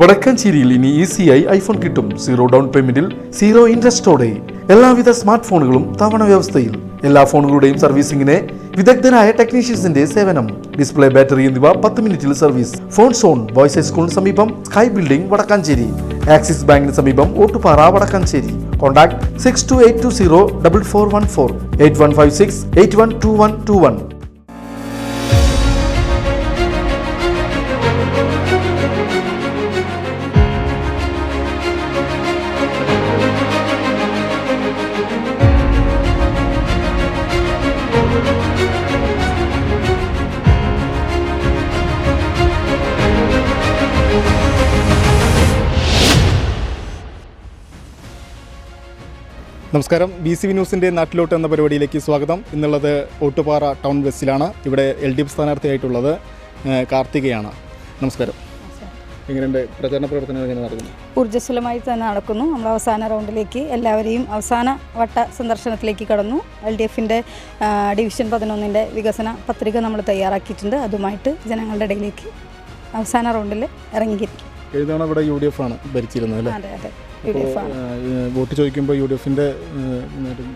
വടക്കാഞ്ചേരിയിൽ ഇനി ഈസിയായി ഐഫോൺ കിട്ടും. സീറോ ഡൗൺ പേയ്മെന്റിൽ സീറോ ഇൻട്രസ്റ്റോടെ എല്ലാവിധ സ്മാർട്ട് ഫോണുകളും തവണ വ്യവസ്ഥയിൽ. എല്ലാ ഫോണുകളുടെയും സർവീസിംഗിന് വിദഗ്ധരായ ടെക്നീഷ്യൻസിന്റെ സേവനം. ഡിസ്പ്ലേ ബാറ്ററി എന്നിവ പത്ത് മിനിറ്റിൽ സർവീസ്. ഫോൺ സോൺ ബോയ്സ് ഹൈസ്കൂളിന് സമീപം സ്കൈ ബിൽഡിംഗ് വടക്കാഞ്ചേരി. ആക്സിസ് ബാങ്കിന് സമീപം Ottupara Wadakkanchery. Contact six two eight two zero double four one four eight one five six eight one two one two one. നമസ്കാരം. B C V ന്യൂസിന്റെ നാട്ടിലോട്ട് എന്ന പരിപാടിയിലേക്ക് സ്വാഗതം. ഇന്നുള്ളത് ഓട്ടുപാറ ടൗൺ ബസ്സിലാണ് ഇവിടെ എൽ ഡി എഫ് സ്ഥാനാർത്ഥിയായിട്ടുള്ളത് കാർത്തികയാണ്. നമസ്കാരം. എങ്ങനെയുണ്ട്? പ്രചാരണ പ്രവർത്തനങ്ങൾ എങ്ങനെ നടക്കുന്നു? ഊർജസ്വലമായി തന്നെ നടക്കുന്നു. നമ്മൾ അവസാന റൗണ്ടിലേക്ക് എല്ലാവരെയും അവസാന വട്ട സന്ദർശനത്തിലേക്ക് കടന്നു. എൽ ഡി എഫിന്റെ ഡിവിഷൻ പതിനൊന്നിന്റെ വികസന പത്രിക നമ്മൾ തയ്യാറാക്കിയിട്ടുണ്ട്. അതുമായിട്ട് ജനങ്ങളുടെ ഇടയിലേക്ക് അവസാന റൗണ്ടിൽ ഇറങ്ങിയിരിക്കും. ഇവിടെ യു ഡി എഫ് ആണ് ഭരിച്ചിരുന്നത് അല്ലേ? അതെ അതെ. വോട്ട് ചോദിക്കുമ്പോൾ യു ഡി എഫിന്റെ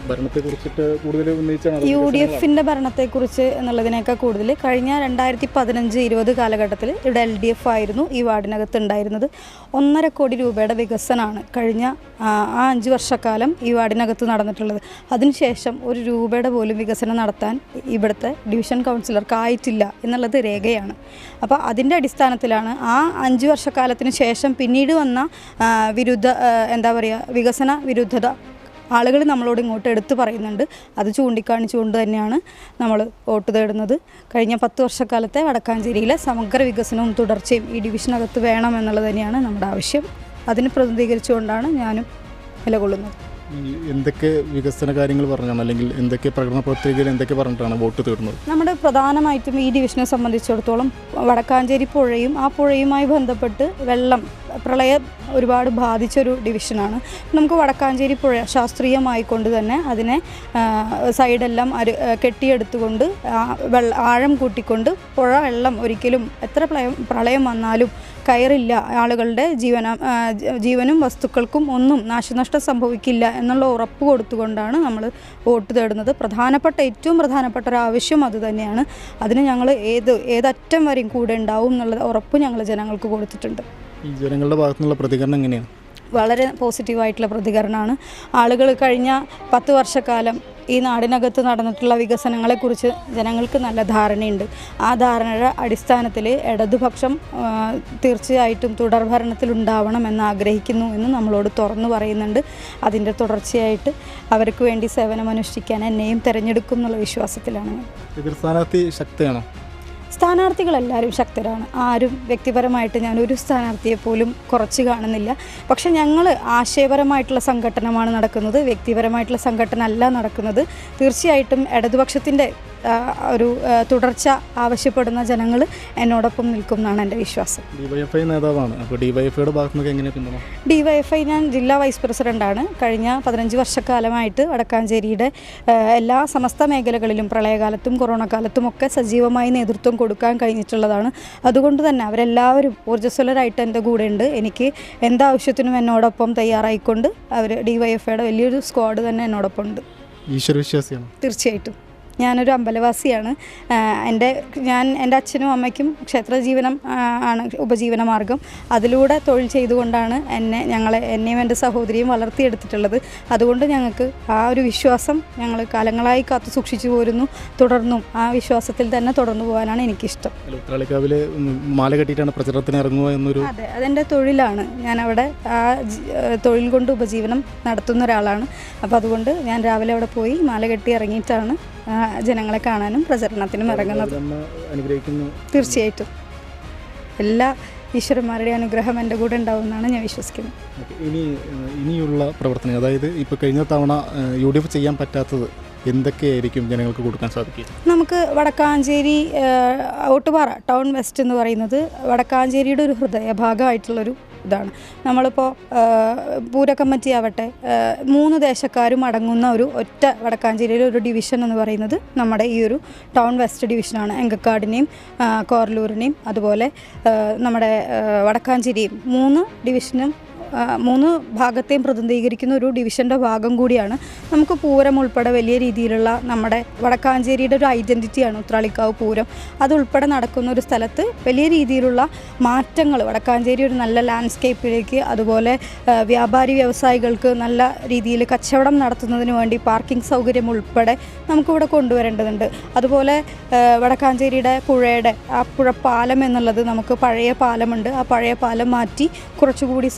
ഭരണത്തെ കുറിച്ചിട്ട് കൂടുതൽ ഉന്നയിച്ചാണ് യു ഡി എഫിന്റെ ഭരണത്തെക്കുറിച്ച് എന്നുള്ളതിനേക്കാൾ കൂടുതൽ കഴിഞ്ഞ രണ്ടായിരത്തി പതിനഞ്ച് ഇരുപത് കാലഘട്ടത്തിൽ ഇവിടെ എൽ ഡി എഫ് ആയിരുന്നു ഈ വാർഡിനകത്ത് ഉണ്ടായിരുന്നത്. ഒന്നര കോടി രൂപയുടെ വികസനമാണ് കഴിഞ്ഞ ആ, അഞ്ച് വർഷക്കാലം ഈ വാർഡിനകത്ത് നടന്നിട്ടുള്ളത്. അതിനുശേഷം ഒരു രൂപയുടെ പോലും വികസനം നടത്താൻ ഇവിടുത്തെ ഡിവിഷൻ കൗൺസിലർക്ക് ആയിട്ടില്ല എന്നുള്ളത് രേഖയാണ്. അപ്പോൾ അതിന്റെ അടിസ്ഥാനത്തിലാണ് ആ അഞ്ച് വർഷക്കാലത്തിന് ശേഷം പിന്നീട് വന്ന വിരുദ്ധ എന്താ പറയുക വികസന വിരുദ്ധത ആളുകൾ നമ്മളോട് ഇങ്ങോട്ട് എടുത്തു പറയുന്നുണ്ട്. അത് ചൂണ്ടിക്കാണിച്ചുകൊണ്ട് തന്നെയാണ് നമ്മൾ വോട്ട് തേടുന്നത്. കഴിഞ്ഞ പത്ത് വർഷക്കാലത്തെ വടക്കാഞ്ചേരിയിലെ സമഗ്ര വികസനവും തുടർച്ചയും ഈ ഡിവിഷനകത്ത് വേണം എന്നുള്ളത് തന്നെയാണ് നമ്മുടെ ആവശ്യം. അതിന് പ്രതിനിധീകരിച്ചുകൊണ്ടാണ് ഞാനും നിലകൊള്ളുന്നത്. എന്തൊക്കെ വികസന കാര്യങ്ങൾ പറഞ്ഞാണ് അല്ലെങ്കിൽ എന്തൊക്കെ പ്രകടന പത്രികയിൽ എന്തൊക്കെ പറഞ്ഞിട്ടാണ് വോട്ട് തീർന്നത് നമ്മുടെ പ്രധാനമായിട്ടും ഈ ഡിവിഷനെ സംബന്ധിച്ചിടത്തോളം വടക്കാഞ്ചേരി പുഴയും ആ പുഴയുമായി ബന്ധപ്പെട്ട് വെള്ളം പ്രളയം ഒരുപാട് ബാധിച്ചൊരു ഡിവിഷനാണ്. നമുക്ക് വടക്കാഞ്ചേരി പുഴ ശാസ്ത്രീയമായിക്കൊണ്ട് തന്നെ അതിനെ സൈഡെല്ലാം അരു കെട്ടിയെടുത്തുകൊണ്ട് വെള്ള ആഴം കൂട്ടിക്കൊണ്ട് പുഴ വെള്ളം ഒരിക്കലും എത്ര പ്രളയം പ്രളയം വന്നാലും കയറില്ല. ആളുകളുടെ ജീവന ജീവനും വസ്തുക്കൾക്കും ഒന്നും നാശനഷ്ടം സംഭവിക്കില്ല എന്നുള്ള ഉറപ്പ് കൊടുത്തുകൊണ്ടാണ് നമ്മൾ വോട്ട് തേടുന്നത്. പ്രധാനപ്പെട്ട ഏറ്റവും പ്രധാനപ്പെട്ട ഒരു ആവശ്യം അത് തന്നെയാണ്. അതിന് ഞങ്ങൾ ഏത് ഏതറ്റം വരെയും കൂടെ ഉണ്ടാവും എന്നുള്ള ഉറപ്പ് ഞങ്ങൾ ജനങ്ങൾക്ക് കൊടുത്തിട്ടുണ്ട്. ഈ ജനങ്ങളുടെ ഭാഗത്തുനിന്നുള്ള പ്രതികരണം എങ്ങനെയാണ്? വളരെ പോസിറ്റീവായിട്ടുള്ള പ്രതികരണമാണ്. ആളുകൾ കഴിഞ്ഞ പത്ത് വർഷക്കാലം ഈ നാടിനകത്ത് നടന്നിട്ടുള്ള വികസനങ്ങളെക്കുറിച്ച് ജനങ്ങൾക്ക് നല്ല ധാരണയുണ്ട്. ആ ധാരണയുടെ അടിസ്ഥാനത്തിൽ ഇടതുപക്ഷം തീർച്ചയായിട്ടും തുടർ ഭരണത്തിലുണ്ടാവണം എന്ന് ആഗ്രഹിക്കുന്നു എന്ന് നമ്മളോട് തുറന്നു പറയുന്നുണ്ട്. അതിന്റെ തുടർച്ചയായിട്ട് അവർക്ക് വേണ്ടി സേവനമനുഷ്ഠിക്കാൻ എന്നെയും തിരഞ്ഞെടുക്കും എന്നുള്ള വിശ്വാസത്തിലാണ് ഞാൻ. എതിർ സ്ഥാനാർത്ഥി ശക്തിയാണോ? സ്ഥാനാർത്ഥികളെല്ലാവരും ശക്തരാണ്. ആരും വ്യക്തിപരമായിട്ട് ഞാൻ ഒരു സ്ഥാനാർത്ഥിയെ പോലും കുറച്ച് കാണുന്നില്ല. പക്ഷെ ഞങ്ങൾ ആശയപരമായിട്ടുള്ള സംഘടനമാണ് നടക്കുന്നത്. വ്യക്തിപരമായിട്ടുള്ള സംഘടന അല്ല നടക്കുന്നത്. തീർച്ചയായിട്ടും ഇടതുപക്ഷത്തിന്റെ ഒരു തുടർച്ച ആവശ്യപ്പെടുന്ന ജനങ്ങൾ എന്നോടൊപ്പം നിൽക്കും എന്നാണ് എന്റെ വിശ്വാസം. ഡിവൈഎഫ്ഐ നേതാവാണ്. അപ്പോൾ ഡിവൈഎഫ്ഐയുടെ ഭാഗത്തു നിന്നൊക്കെ എങ്ങനെ പിന്തുണ ഡിവൈഎഫ്ഐ ഞാൻ ജില്ലാ വൈസ് പ്രസിഡന്റാണ് കഴിഞ്ഞ പതിനഞ്ച് വർഷക്കാലമായിട്ട് വടക്കാഞ്ചേരിയുടെ എല്ലാ സമസ്ത മേഖലകളിലും പ്രളയകാലത്തും കൊറോണ കാലത്തും ഒക്കെ സജീവമായി നേതൃത്വം കൊടുക്കാൻ കഴിഞ്ഞിട്ടുള്ളതാണ്. അതുകൊണ്ട് തന്നെ അവരെല്ലാവരും ഊർജസ്വലരായിട്ട് എന്റെ കൂടെ ഉണ്ട് എനിക്ക് എന്താവശ്യത്തിനും എന്നോടൊപ്പം തയ്യാറായിക്കൊണ്ട് അവർ ഡിവൈഎഫ്ഐയുടെ വലിയൊരു സ്ക്വാഡ് തന്നെ എന്നോടൊപ്പം ഉണ്ട് ഈശ്വരവിശ്വാസിയാണ് തീർച്ചയായിട്ടും. ഞാനൊരു അമ്പലവാസിയാണ്. എന്റെ ഞാൻ എന്റെ അച്ഛനും അമ്മയ്ക്കും ക്ഷേത്ര ജീവനം ആണ് ഉപജീവന മാർഗം. അതിലൂടെ തൊഴിൽ ചെയ്തുകൊണ്ടാണ് എന്നെ ഞങ്ങളെ എന്നെയും എന്റെ സഹോദരിയും വളർത്തിയെടുത്തിട്ടുള്ളത്. അതുകൊണ്ട് ഞങ്ങൾക്ക് ആ ഒരു വിശ്വാസം ഞങ്ങൾ കാലങ്ങളായി കാത്തു സൂക്ഷിച്ചു പോരുന്നു. തുടർന്നും ആ വിശ്വാസത്തിൽ തന്നെ തുടർന്നു പോകാനാണ് എനിക്കിഷ്ടം. അല്ല ഉത്രാളിക്കാവിൽ മാല കെട്ടിയിട്ടാണ് പ്രചരണത്തിന് ഇറങ്ങുക എന്നൊരു അതെ അതെന്റെ തൊഴിലാണ്. ഞാൻ അവിടെ ആ തൊഴിൽ കൊണ്ട് ഉപജീവനം നടത്തുന്ന ഒരാളാണ്. അപ്പോൾ അതുകൊണ്ട് ഞാൻ രാവിലെ അവിടെ പോയി മാല കെട്ടി ഇറങ്ങിയിട്ടാണ് ജനങ്ങളെ കാണാനും പ്രചരണത്തിനും ഇറങ്ങുന്നത്. തീർച്ചയായിട്ടും. എല്ലാ ഈശ്വരന്മാരുടെ അനുഗ്രഹം എന്റെ കൂടെ ഉണ്ടാവുമെന്നാണ് ഞാൻ വിശ്വസിക്കുന്നത്. ഇനി ഇനിയുള്ള പ്രവർത്തനം അതായത് ഇപ്പോൾ കഴിഞ്ഞ തവണ യു ഡി എഫ് ചെയ്യാൻ പറ്റാത്തത് എന്തൊക്കെയായിരിക്കും ജനങ്ങൾക്ക് കൊടുക്കാൻ സാധിക്കുക? നമുക്ക് വടക്കാഞ്ചേരി ഏഹ്, ഓട്ടുപാറ ടൗൺ വെസ്റ്റ് എന്ന് പറയുന്നത് വടക്കാഞ്ചേരിയുടെ ഒരു ഹൃദയഭാഗമായിട്ടുള്ളൊരു ഇതാണ്. നമ്മളിപ്പോൾ പൂരക്കമ്മറ്റി കമ്മിറ്റി ആവട്ടെ മൂന്ന് ദേശക്കാരും അടങ്ങുന്ന ഒരു ഒറ്റ വടക്കാഞ്ചേരിയിലെ ഒരു ഡിവിഷൻ എന്ന് പറയുന്നത് നമ്മുടെ ഈ ഒരു ടൗൺ വെസ്റ്റ് ഡിവിഷനാണ്. എങ്കക്കാടിനെയും കോർലൂരിനെയും അതുപോലെ നമ്മുടെ വടക്കാഞ്ചേരിയും. മൂന്ന് ഡിവിഷനും മൂന്ന് ഭാഗത്തെയും പ്രതിനിധീകരിക്കുന്ന ഒരു ഡിവിഷന്റെ ഭാഗം കൂടിയാണ്. നമുക്ക് പൂരം ഉൾപ്പെടെ വലിയ രീതിയിലുള്ള നമ്മുടെ വടക്കാഞ്ചേരിയുടെ ഒരു ഐഡന്റിറ്റിയാണ് ഉത്രാളിക്കാവ് പൂരം. അതുൾപ്പെടെ നടക്കുന്ന ഒരു സ്ഥലത്ത് വലിയ രീതിയിലുള്ള മാറ്റങ്ങൾ വടക്കാഞ്ചേരി ഒരു നല്ല ലാൻഡ്സ്കേപ്പിലേക്ക് അതുപോലെ വ്യാപാരി വ്യവസായികൾക്ക് നല്ല രീതിയിൽ കച്ചവടം നടത്തുന്നതിന് വേണ്ടി പാർക്കിംഗ് സൗകര്യം ഉൾപ്പെടെ നമുക്കിവിടെ കൊണ്ടുവരേണ്ടതുണ്ട്. അതുപോലെ വടക്കാഞ്ചേരിയുടെ പുഴയുടെ ആ പാലം എന്നുള്ളത് നമുക്ക് പഴയ പാലമുണ്ട്. ആ പഴയ പാലം മാറ്റി കുറച്ചുകൂടി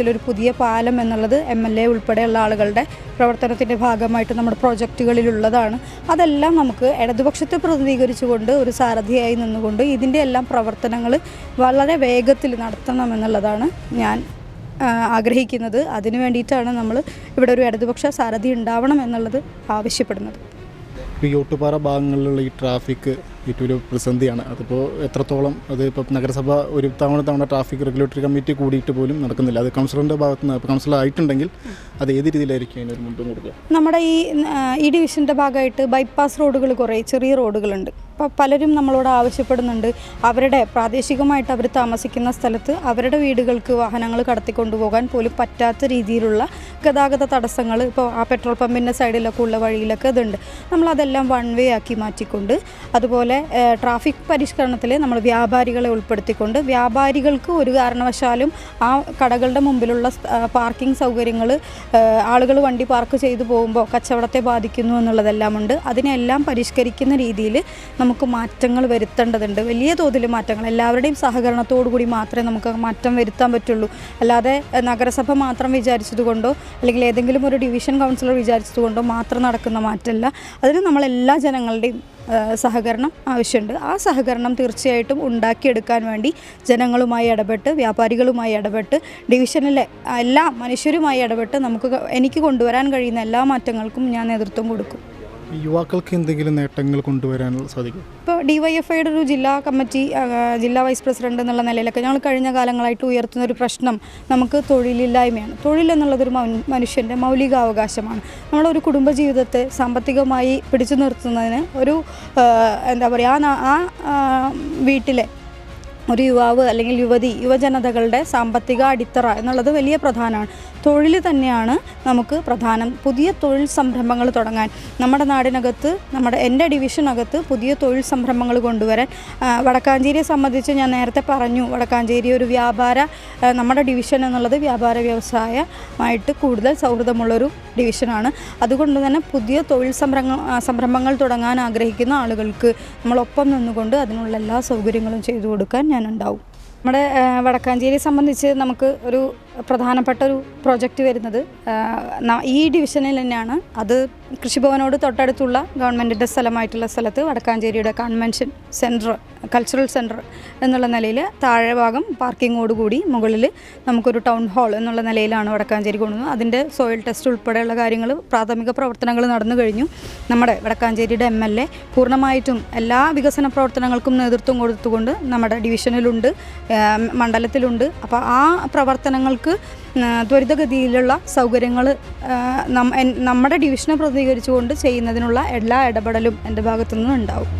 സൗകര്യത്തിലൊരു പുതിയ പാലം എന്നുള്ളത് എം എൽ എ ഉൾപ്പെടെയുള്ള ആളുകളുടെ പ്രവർത്തനത്തിന്റെ ഭാഗമായിട്ട് നമ്മുടെ പ്രോജക്റ്റുകളിലുള്ളതാണ്. അതെല്ലാം നമുക്ക് ഇടതുപക്ഷത്തെ പ്രതിനിധീകരിച്ചുകൊണ്ട് ഒരു സാരഥിയായി നിന്നുകൊണ്ട് ഇതിന്റെ എല്ലാം പ്രവർത്തനങ്ങൾ വളരെ വേഗത്തിൽ നടത്തണമെന്നുള്ളതാണ് ഞാൻ ആഗ്രഹിക്കുന്നത്. അതിനു വേണ്ടിയിട്ടാണ് നമ്മൾ ഇവിടെ ഒരു ഇടതുപക്ഷ സാരഥി ഉണ്ടാവണം എന്നുള്ളത് ആവശ്യപ്പെടുന്നത്. ഈ ഒട്ടുപാറ ഭാഗങ്ങളിലുള്ള ഈ ട്രാഫിക് ഏറ്റവും ഒരു പ്രതിസന്ധിയാണ്. അതിപ്പോൾ എത്രത്തോളം അത് ഇപ്പോൾ നഗരസഭ ഒരു തവണ തവണ ട്രാഫിക് റെഗുലേറ്ററി കമ്മിറ്റി കൂടിയിട്ട് പോലും നടക്കുന്നില്ല. അത് കൗൺസിലറിന്റെ ഭാഗത്ത് നിന്ന് കൗൺസിലർ ആയിട്ടുണ്ടെങ്കിൽ അത് ഏത് രീതിയിലായിരിക്കും അതിനൊരു മുൻപ് കൊടുക്കുക? നമ്മുടെ ഈ ഈ ഡിവിഷന്റെ ഭാഗമായിട്ട് ബൈപ്പാസ് റോഡുകൾ കുറേ ചെറിയ റോഡുകളുണ്ട് പലരും നമ്മളോട് ആവശ്യപ്പെടുന്നുണ്ട്. അവരുടെ പ്രാദേശികമായിട്ട് അവർ താമസിക്കുന്ന സ്ഥലത്ത് അവരുടെ വീടുകൾക്ക് വാഹനങ്ങൾ കടത്തിക്കൊണ്ടുപോകാൻ പോലും പറ്റാത്ത രീതിയിലുള്ള ഗതാഗത തടസ്സങ്ങൾ ഇപ്പോൾ ആ പെട്രോൾ പമ്പിന്റെ സൈഡിലൊക്കെ ഉള്ള വഴിയിലൊക്കെ അതുണ്ട് നമ്മളതെല്ലാം വൺ വേ ആക്കി മാറ്റിക്കൊണ്ട് അതുപോലെ ട്രാഫിക് പരിഷ്കരണത്തിൽ നമ്മൾ വ്യാപാരികളെ ഉൾപ്പെടുത്തിക്കൊണ്ട് വ്യാപാരികൾക്ക് ഒരു കാരണവശാലും ആ കടകളുടെ മുമ്പിലുള്ള പാർക്കിംഗ് സൗകര്യങ്ങൾ ആളുകൾ വണ്ടി പാർക്ക് ചെയ്തു പോകുമ്പോൾ കച്ചവടത്തെ ബാധിക്കുന്നു എന്നുള്ളതെല്ലാം ഉണ്ട്. അതിനെല്ലാം പരിഷ്കരിക്കുന്ന രീതിയിൽ നമുക്ക് മാറ്റങ്ങൾ വരുത്തേണ്ടതുണ്ട്. വലിയ തോതിൽ മാറ്റങ്ങൾ. എല്ലാവരുടെയും സഹകരണത്തോടു കൂടി മാത്രമേ നമുക്ക് മാറ്റം വരുത്താൻ പറ്റുള്ളൂ. അല്ലാതെ നഗരസഭ മാത്രം വിചാരിച്ചതുകൊണ്ടോ അല്ലെങ്കിൽ ഏതെങ്കിലും ഒരു ഡിവിഷൻ കൗൺസിലർ വിചാരിച്ചതുകൊണ്ടോ മാത്രം നടക്കുന്ന മാറ്റമല്ല. അതിന് നമ്മളെല്ലാ ജനങ്ങളുടെയും സഹകരണം ആവശ്യമുണ്ട്. ആ സഹകരണം തീർച്ചയായിട്ടും ഉണ്ടാക്കിയെടുക്കാൻ വേണ്ടി ജനങ്ങളുമായി ഇടപെട്ട് വ്യാപാരികളുമായി ഇടപെട്ട് ഡിവിഷനിലെ എല്ലാ മനുഷ്യരുമായി ഇടപെട്ട് നമുക്ക് എനിക്ക് കൊണ്ടുവരാൻ കഴിയുന്ന എല്ലാ മാറ്റങ്ങൾക്കും ഞാൻ നേതൃത്വം കൊടുക്കും. യുവാക്കൾക്ക് എന്തെങ്കിലും നേട്ടങ്ങൾ കൊണ്ടുവരാൻ സാധിക്കും? ഇപ്പോൾ ഡിവൈഎഫ്ഐയുടെ ഒരു ജില്ലാ കമ്മിറ്റി ജില്ലാ വൈസ് പ്രസിഡന്റ് എന്നുള്ള നിലയിലൊക്കെ ഞങ്ങൾ കഴിഞ്ഞ കാലങ്ങളായിട്ട് ഉയർത്തുന്ന ഒരു പ്രശ്നം നമുക്ക് തൊഴിലില്ലായ്മയാണ്. തൊഴിൽ എന്നുള്ളതൊരു മനുഷ്യന്റെ മൗലികാവകാശമാണ്. നമ്മളൊരു കുടുംബജീവിതത്തെ സാമ്പത്തികമായി പിടിച്ചു നിർത്തുന്നതിന് ഒരു എന്താ പറയുക ആ, വീട്ടിലെ ഒരു യുവാവ് അല്ലെങ്കിൽ യുവതി യുവജനതകളുടെ സാമ്പത്തിക അടിത്തറ എന്നുള്ളത് വലിയ പ്രധാനമാണ്. തൊഴിൽ തന്നെയാണ് നമുക്ക് പ്രധാനം. പുതിയ തൊഴിൽ സംരംഭങ്ങൾ തുടങ്ങാൻ നമ്മുടെ നാടിനകത്ത് നമ്മുടെ എന്റെ ഡിവിഷനകത്ത് പുതിയ തൊഴിൽ സംരംഭങ്ങൾ കൊണ്ടുവരാൻ വടക്കാഞ്ചേരിയെ സംബന്ധിച്ച് ഞാൻ നേരത്തെ പറഞ്ഞു വടക്കാഞ്ചേരി ഒരു വ്യാപാര നമ്മുടെ ഡിവിഷൻ എന്നുള്ളത് വ്യാപാര വ്യവസായമായിട്ട് കൂടുതൽ സൗഹൃദമുള്ളൊരു ഡിവിഷനാണ്. അതുകൊണ്ട് തന്നെ പുതിയ തൊഴിൽ സംരംഭ സംരംഭങ്ങൾ തുടങ്ങാൻ ആഗ്രഹിക്കുന്ന ആളുകൾക്ക് നമ്മളൊപ്പം നിന്നുകൊണ്ട് അതിനുള്ള എല്ലാ സൗകര്യങ്ങളും ചെയ്തു കൊടുക്കാൻ ഞാൻ ഉണ്ടാവും നമ്മുടെ വടക്കാഞ്ചേരി സംബന്ധിച്ച് നമുക്ക് ഒരു പ്രധാനപ്പെട്ട ഒരു പ്രോജക്റ്റ് വരുന്നത് ഈ ഡിവിഷനിൽ തന്നെയാണ്. അത് കൃഷിഭവനോട് തൊട്ടടുത്തുള്ള ഗവൺമെന്റിന്റെ സ്ഥലമായിട്ടുള്ള സ്ഥലത്ത് വടക്കാഞ്ചേരിയുടെ കൺവെൻഷൻ സെന്റർ കൾച്ചറൽ സെന്റർ എന്നുള്ള നിലയിൽ താഴെ ഭാഗം പാർക്കിങ്ങോട് കൂടി മുകളിൽ നമുക്കൊരു ടൗൺ ഹാൾ എന്നുള്ള നിലയിലാണ് വടക്കാഞ്ചേരി കൊണ്ടുവന്നത് അതിന്റെ സോയിൽ ടെസ്റ്റ് ഉൾപ്പെടെയുള്ള കാര്യങ്ങൾ പ്രാഥമിക പ്രവർത്തനങ്ങൾ നടന്നു കഴിഞ്ഞു. നമ്മുടെ വടക്കാഞ്ചേരിയുടെ എം എൽ എ പൂർണമായിട്ടും എല്ലാ വികസന പ്രവർത്തനങ്ങൾക്കും നേതൃത്വം കൊടുത്തുകൊണ്ട് നമ്മുടെ ഡിവിഷനിലുണ്ട് മണ്ഡലത്തിലുണ്ട്. അപ്പോൾ ആ പ്രവർത്തനങ്ങൾക്ക് ത്വരിതഗതിയിലുള്ള സൗകര്യങ്ങൾ നമ്മുടെ ഡിവിഷനെ പ്രതികരിച്ചുകൊണ്ട് ചെയ്യുന്നതിനുള്ള എല്ലാ ഇടപെടലും എന്റെ ഭാഗത്തു നിന്നും ഉണ്ടാവും.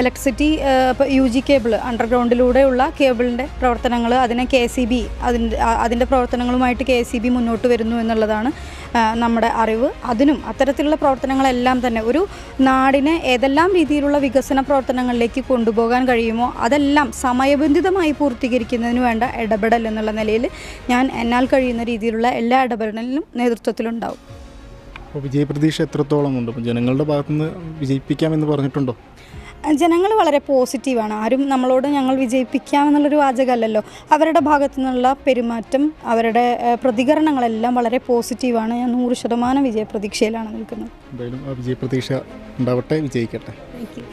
ഇലക്ട്രിസിറ്റി ഇപ്പോൾ യു ജി കേബിൾ അണ്ടർഗ്രൗണ്ടിലൂടെയുള്ള കേബിളിന്റെ പ്രവർത്തനങ്ങൾ അതിനെ കെ സി ബി അതിന്റെ അതിന്റെ പ്രവർത്തനങ്ങളുമായിട്ട് കെ സി ബി മുന്നോട്ട് വരുന്നു എന്നുള്ളതാണ് നമ്മുടെ അറിവ്. അതിനും അത്തരത്തിലുള്ള പ്രവർത്തനങ്ങളെല്ലാം തന്നെ ഒരു നാടിനെ ഏതെല്ലാം രീതിയിലുള്ള വികസന പ്രവർത്തനങ്ങളിലേക്ക് കൊണ്ടുപോകാൻ കഴിയുമോ അതെല്ലാം സമയബന്ധിതമായി പൂർത്തീകരിക്കുന്നതിന് വേണ്ട ഇടപെടൽ എന്നുള്ള നിലയിൽ ഞാൻ എന്നാൽ കഴിയുന്ന രീതിയിലുള്ള എല്ലാ ഇടപെടലിലും നേതൃത്വത്തിലുണ്ടാവും. അപ്പോൾ വിജയപ്രതീക്ഷ എത്രത്തോളം ഉണ്ട്? ജനങ്ങളുടെ ഭാഗത്തുനിന്ന് വിജയിപ്പിക്കാമെന്ന് പറഞ്ഞിട്ടുണ്ടോ? ജനങ്ങൾ വളരെ പോസിറ്റീവാണ്. ആരും നമ്മളോട് ഞങ്ങൾ വിജയിപ്പിക്കാമെന്നുള്ളൊരു വാചകമല്ലല്ലോ. അവരുടെ ഭാഗത്തു നിന്നുള്ള പെരുമാറ്റം അവരുടെ പ്രതികരണങ്ങളെല്ലാം വളരെ പോസിറ്റീവാണ്. ഞാൻ നൂറ് ശതമാനം വിജയപ്രതീക്ഷയിലാണ് നിൽക്കുന്നത്. എന്തായാലും വിജയപ്രതീക്ഷ ഉണ്ടാവട്ടെ വിജയിക്കട്ടെ. താങ്ക് യു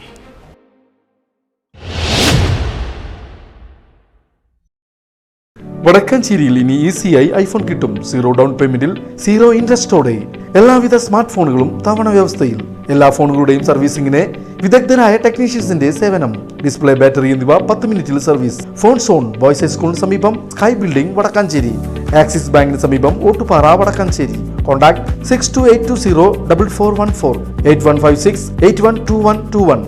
വടക്കാഞ്ചേരിയിൽ ഇനി ഈസിയായി ഐഫോൺ കിട്ടും. സീറോ ഡൗൺ പേയ്മെന്റിൽ സീറോ ഇൻട്രസ്റ്റോടെ എല്ലാവിധ സ്മാർട്ട് ഫോണുകളും തവണ വ്യവസ്ഥയിൽ എല്ലാ ഫോണുകളുടെയും സർവീസിംഗിന് വിദഗ്ധരായ ടെക്നീഷ്യൻസിന്റെ സേവനം. ഡിസ്പ്ലേ ബാറ്ററി എന്നിവ പത്ത് മിനിറ്റിൽ സർവീസ്. ഫോൺ സോൺ ബോയ്സ് ഹൈസ്കൂളിന് സമീപം സ്കൈ ബിൽഡിംഗ് വടക്കാഞ്ചേരി. ആക്സിസ് ബാങ്കിന് സമീപം Ottupara Wadakkanchery. Contact six two eight two zero double four one four eight one five six eight one two one two one